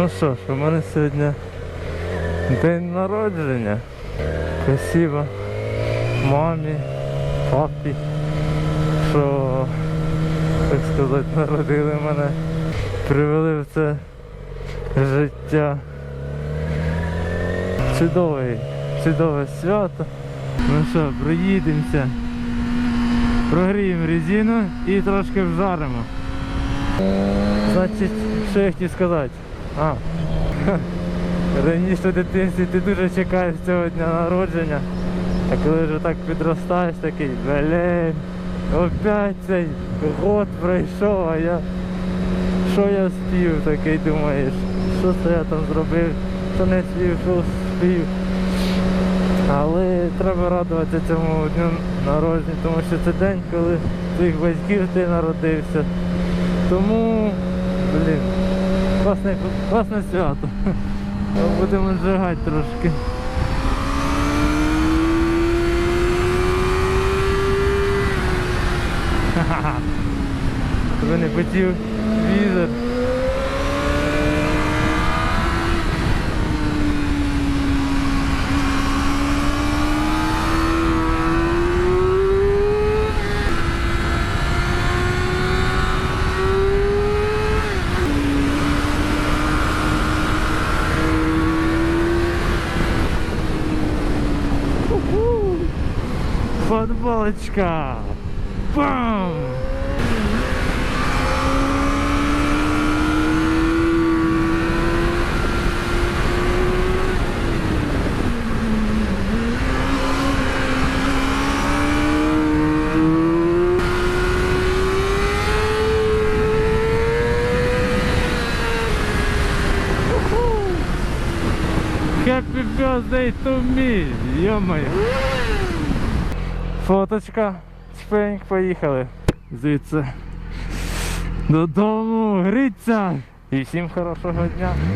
Ну що ж, у мене сьогодні день народження. Спасибо мамі, папі, що, так сказати, народили мене, привели в це життя. Чудове, чудове свято. Ну що, проїдемося, прогріємо резину і трошки вжаримо. Значить, що я хотів сказати? А, раніше в дитинстві ти дуже чекаєш цього дня народження, а коли вже так підростаєш, такий, блін, опять цей год пройшов, а я що я спів, такий думаєш, що це я там зробив, що не спів, що спів. Але треба радуватися цьому дню народження, тому що це день, коли твоїх батьків ти народився. Тому, блін, класне, класне свято. Будемо зжигати трошки. Тебе не хотів візер. Футболочка! Бам! Happy birthday to me! Йо-моє! Фоточка, чпеньк, поїхали. Звідси додому, гріться! І всім хорошого дня!